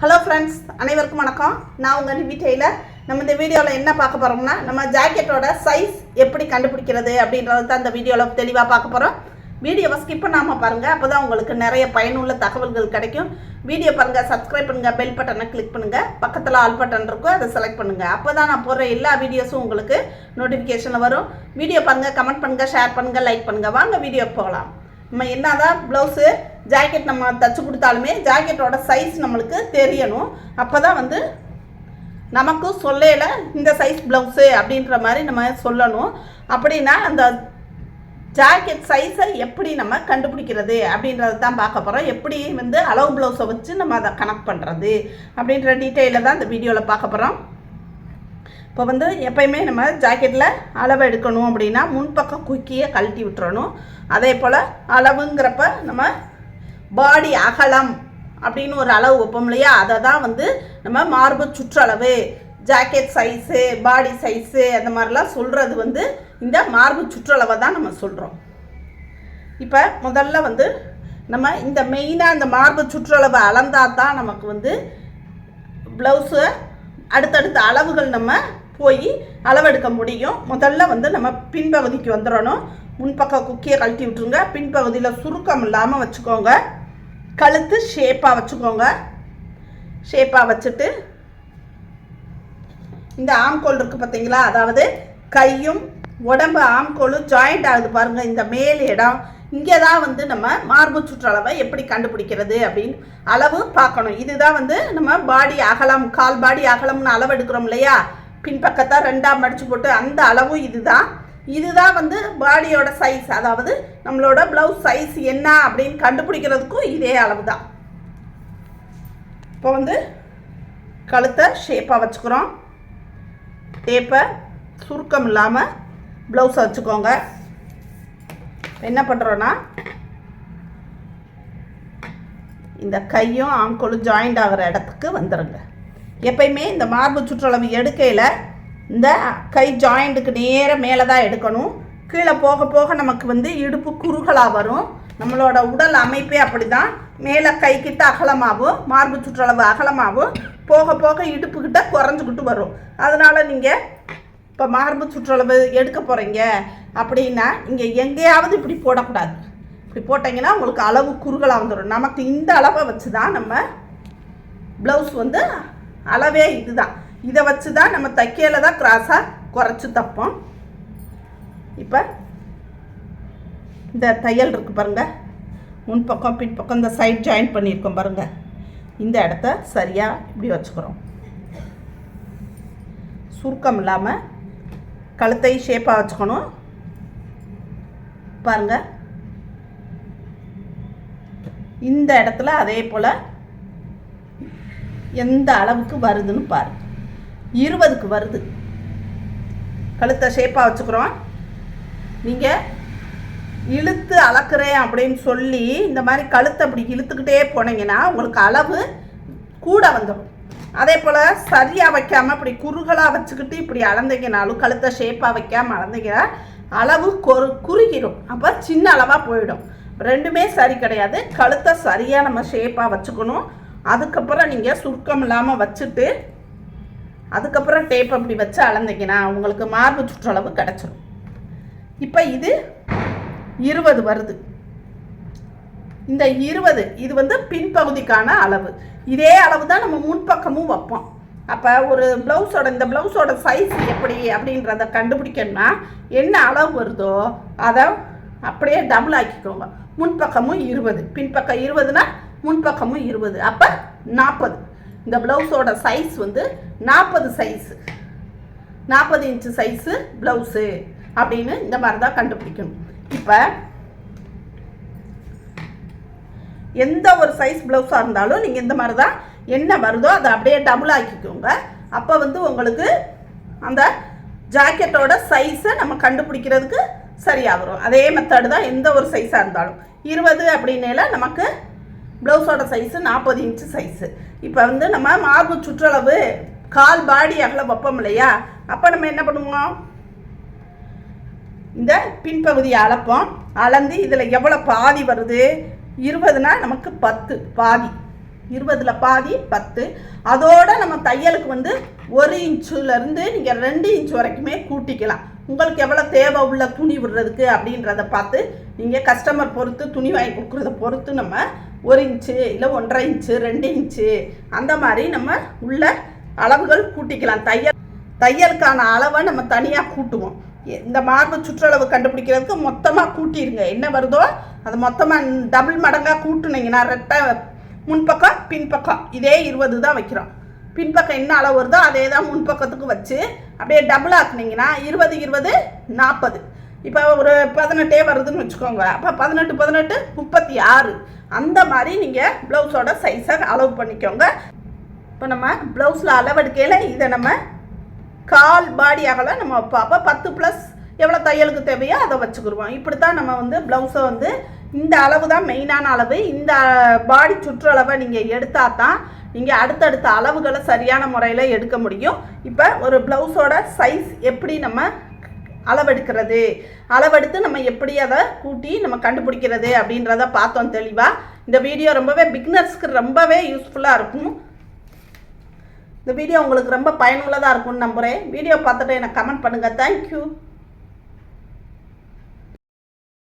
Hello friends அனைவருக்கும் வணக்கம். நான் உங்கள் நிவி டெய்லர். நம்ம இந்த வீடியோவில் என்ன பார்க்க போகிறோம்னா நம்ம ஜாக்கெட்டோட சைஸ் எப்படி கண்டுபிடிக்கிறது அப்படின்றது தான் இந்த வீடியோவில் தெளிவாக பார்க்க போகிறோம் வீடியோவை ஸ்கிப் பண்ணாமல் பாருங்கள் அப்போ தான் உங்களுக்கு நிறைய பயனுள்ள தகவல்கள் கிடைக்கும். வீடியோ பாருங்கள் சப்ஸ்கிரைப் பண்ணுங்கள் பெல் பட்டனை கிளிக் பண்ணுங்கள் பக்கத்தில் ஆல் பட்டன் இருக்கும் அதை செலக்ட் பண்ணுங்கள் அப்போ தான் நான் போடுற எல்லா வீடியோஸும் உங்களுக்கு நோட்டிஃபிகேஷனில் வரும். வீடியோ பாருங்கள் கமெண்ட் பண்ணுங்கள் ஷேர் பண்ணுங்கள் லைக் பண்ணுங்கள் வாங்க வீடியோ போகலாம். நம்ம என்னதான் ப்ளவுஸு ஜாக்கெட் நம்ம தச்சு கொடுத்தாலுமே ஜாக்கெட்டோட சைஸ் நம்மளுக்கு தெரியணும். அப்போ தான் வந்து நமக்கும் சொல்லையில இந்த சைஸ் ப்ளவுஸு அப்படின்ற மாதிரி நம்ம சொல்லணும். அப்படின்னா அந்த ஜாக்கெட் சைஸை எப்படி நம்ம கண்டுபிடிக்கிறது அப்படின்றத தான் பார்க்க போகிறோம் எப்படி வந்து அளவு ப்ளவுஸை வச்சு நம்ம அதை கனெக்ட் பண்ணுறது அப்படின்ற டீட்டெயிலில் தான் இந்த வீடியோவில் பார்க்க போகிறோம் இப்போ வந்து எப்பயுமே நம்ம ஜாக்கெட்டில் அளவு எடுக்கணும் அப்படின்னா முன்பக்கம் குக்கியை கழட்டி விட்டுறணும். அதே போல் அளவுங்கிறப்ப நம்ம பாடி அகலம் அப்படின்னு ஒரு அளவு வைப்போம் இல்லையா? அதை தான் வந்து நம்ம மார்பு சுற்றளவு ஜாக்கெட் சைஸு பாடி சைஸு அந்த மாதிரிலாம் சொல்கிறது வந்து இந்த மார்பு சுற்றளவை தான் நம்ம சொல்கிறோம் இப்போ முதல்ல வந்து நம்ம இந்த மெயினாக இந்த மார்பு சுற்றளவை அளந்தால் தான் நமக்கு வந்து ப்ளவுஸு அடுத்தடுத்த அளவுகள் நம்ம போய் அளவெடுக்க முடியும். முதல்ல வந்து நம்ம பின்பகுதிக்கு வந்துடணும். முன்பக்கம் குக்கியை கழட்டி விட்டுருங்க. பின்பகுதியில் சுருக்கம் இல்லாமல் வச்சுக்கோங்க. கழுத்து ஷேப்பாக வச்சுக்கோங்க. ஷேப்பாக வச்சுட்டு இந்த ஆம்கோல் இருக்குது பார்த்தீங்களா அதாவது கையும் உடம்பு ஆம்கோலும் ஜாயிண்ட் ஆகுது பாருங்கள் இந்த மேல் இடம். இங்கே தான் வந்து நம்ம மார்பு சுற்றளவை எப்படி கண்டுபிடிக்கிறது அப்படின்னு அளவு பார்க்கணும். இதுதான் வந்து நம்ம பாடி அகலம் கால் பாடி அகலம்னு அளவு எடுக்கிறோம் இல்லையா? பின்பக்கத்தை ரெண்டாம் மடிச்சு போட்டு அந்த அளவும் இதுதான். இதுதான் வந்து பாடியோட சைஸ் அதாவது நம்மளோட ப்ளவுஸ் சைஸ் என்ன அப்படின்னு கண்டுபிடிக்கிறதுக்கும் இதே அளவு தான் இப்போ வந்து கழுத்தை ஷேப்பாக வச்சுக்கிறோம். டேப்பை சுருக்கம் இல்லாமல் ப்ளவுஸை வச்சுக்கோங்க. என்ன பண்ணுறோன்னா இந்த கையும் ஆம்கோலும் ஜாயிண்ட் ஆகிற இடத்துக்கு வந்துடுங்க எப்பயுமே இந்த மார்பு சுற்றளவு எடுக்கையில் இந்த கை ஜாயிண்ட்டுக்கு நேராக மேலே தான் எடுக்கணும். கீழே போக போக நமக்கு வந்து இடுப்பு குறுகலாக வரும். நம்மளோட உடல் அமைப்பே அப்படி தான் மேலே கை அகலமாகவும் மார்பு சுற்றளவு அகலமாகவும் போக போக இடுப்புக்கிட்ட குறைஞ்சிக்கிட்டு வரும். அதனால் நீங்கள் இப்போ மார்பு சுற்றளவு எடுக்க போகிறீங்க அப்படின்னா இங்கே எங்கேயாவது இப்படி போடக்கூடாது. இப்படி போட்டிங்கன்னா உங்களுக்கு அளவு குறுகலாக வந்துடும் நமக்கு இந்த அளவை வச்சு தான் நம்ம ப்ளவுஸ் வந்து அளவே இதுதான். இதை வச்சு தான் நம்ம தைக்கையில் தான் கிராஸாக குறைச்சி தைப்போம். இப்போ இந்த தையல் இருக்குது பாருங்கள் முன்பக்கம் பின்பக்கம் இந்த சைட் ஜாயின் பண்ணியிருக்கோம் பாருங்கள் இந்த இடத்த சரியாக இப்படி வச்சுக்கிறோம். சுருக்கம் இல்லாமல் கழுத்தை ஷேப்பாக வச்சுக்கணும். பாருங்கள் இந்த இடத்துல அதே போல் எந்த அளவுக்கு வருதுன்னு பாருங்கள் இருபதுக்கு வருது. கழுத்தை ஷேப்பாக வச்சுக்கிறோம். நீங்கள் இழுத்து அளக்குறேன் அப்படின்னு சொல்லி இந்த மாதிரி கழுத்தை அப்படி இழுத்துக்கிட்டே போனீங்கன்னா உங்களுக்கு அளவு கூட வந்துடும். அதே போல் சரியாக வைக்காமல் இப்படி குறுகலாக வச்சுக்கிட்டு இப்படி அளந்தீங்கனாலும் கழுத்தை ஷேப்பாக வைக்காமல் அளந்தீங்கன்னா அளவு கொரு குறுகிடும் அப்போ சின்ன அளவாக போயிடும். ரெண்டுமே சரி கிடையாது. கழுத்தை சரியாக நம்ம ஷேப்பாக வச்சுக்கணும். அதுக்கப்புறம் நீங்கள் சுருக்கம் இல்லாமல் வச்சுட்டு அதுக்கப்புறம் டேப் அப்படி வச்சு அளந்தீங்கன்னா உங்களுக்கு மார்பு சுற்றளவு கிடச்சிரும். இப்போ இது இருபது வருது. இந்த இருபது இது வந்து பின்பகுதிக்கான அளவு. இதே அளவு தான் நம்ம முன்பக்கமும் வைப்போம். அப்போ ஒரு ப்ளவுஸோட இந்த ப்ளவுஸோட சைஸ் எப்படி அப்படின்றத கண்டுபிடிக்கணும்னா என்ன அளவு வருதோ அதை அப்படியே டபுள் ஆக்கிக்கோங்க. முன்பக்கமும் இருபது. பின்பக்கம் இருபதுனா முன்பக்கமும் இருபது. அப்போ நாற்பது இந்த ப்ளவுஸோட சைஸ் வந்து நாற்பது சைஸு நாற்பது இன்ச்சு சைஸு ப்ளவுஸு அப்படின்னு இந்த மாதிரி தான் கண்டுபிடிக்கணும். இப்போ எந்த ஒரு சைஸ் ப்ளவுஸாக இருந்தாலும் நீங்கள் இந்த மாதிரி தான் என்ன வருதோ அதை அப்படியே டபுள் ஆக்கிக்கோங்க. அப்போ வந்து உங்களுக்கு அந்த ஜாக்கெட்டோட சைஸை நம்ம கண்டுபிடிக்கிறதுக்கு சரியாக வரும் அதே மெத்தடு தான் எந்த ஒரு சைஸாக இருந்தாலும். இருபது அப்படின்னால நமக்கு ப்ளவுஸோட சைஸு நாற்பது இன்ச்சு சைஸு இப்போ வந்து நம்ம மார்பு சுற்றளவு கால் பாடி அகல வைப்போம் இல்லையா? அப்போ நம்ம என்ன பண்ணுவோம்? இந்த பின்பகுதியை அளப்போம். அளந்து இதில் எவ்வளோ பாதி வருது? இருபதுனா நமக்கு பத்து பாதி. இருபதில் பாதி பத்து. அதோட நம்ம தையலுக்கு வந்து ஒரு இன்ச்சுலேருந்து நீங்கள் ரெண்டு இன்ச் வரைக்குமே கூட்டிக்கலாம். உங்களுக்கு எவ்வளோ தேவை உள்ள துணி விடுறதுக்கு அப்படின்றத பார்த்து நீங்கள் கஸ்டமர் பொறுத்து துணி வாங்கி கொடுக்குறத பொறுத்து நம்ம ஒரு இன்ச்சு இல்லை ஒன்றரை இன்ச்சு ரெண்டு இன்ச்சு அந்த மாதிரி நம்ம உள்ள அளவுகள் கூட்டிக்கலாம். தையல் தையலுக்கான அளவை நம்ம தனியாக கூட்டுவோம். இந்த மார்பு சுற்றளவு கண்டுபிடிக்கிறதுக்கு மொத்தமாக கூட்டிடுங்க என்ன வருதோ அது மொத்தமாக டபுள் மடங்காக கூட்டுனீங்கன்னா ரெட்டை முன்பக்கம் பின்பக்கம் இதே இருபது தான் வைக்கிறோம். பின்பக்கம் என்ன அளவு வருதோ அதே தான் முன்பக்கத்துக்கு வச்சு அப்படியே டபுள் ஆக்குனீங்கன்னா இருபது இருபது நாற்பது இப்போ ஒரு பதினெட்டே வருதுன்னு வச்சுக்கோங்க. அப்போ பதினெட்டு பதினெட்டு முப்பத்தி ஆறு அந்த மாதிரி நீங்கள் ப்ளவுஸோட சைஸை அளவு பண்ணிக்கோங்க. இப்போ நம்ம ப்ளவுஸில் அளவெடுக்கையில் இதை நம்ம கால் பாடி அகல நம்ம பார்ப்போம் பத்து ப்ளஸ் எவ்வளோ தையலுக்கு தேவையோ அதை வச்சுக்கிடுவோம் இப்படி தான் நம்ம வந்து ப்ளவுஸை வந்து இந்த அளவு தான் மெயினான அளவு. இந்த பாடி சுற்றளவை நீங்கள் எடுத்தால் தான் நீங்கள் அடுத்தடுத்த அளவுகளை சரியான முறையில் எடுக்க முடியும். இப்போ ஒரு ப்ளவுஸோட சைஸ் எப்படி நம்ம அளவெடுக்கிறது. அளவெடுத்து நம்ம எப்படி அதை கூட்டி நம்ம கண்டுபிடிக்கிறது அப்படின்றத பார்த்தோம் தெளிவாக இந்த வீடியோ ரொம்பவே பிக்னர்ஸ்க்கு ரொம்பவே யூஸ்ஃபுல்லாக இருக்கும். இந்த வீடியோ உங்களுக்கு ரொம்ப பயனுள்ளதாக இருக்கும்னு நம்புகிறேன் வீடியோ பார்த்துட்டு எனக்கு கமெண்ட் பண்ணுங்கள் தேங்க்யூ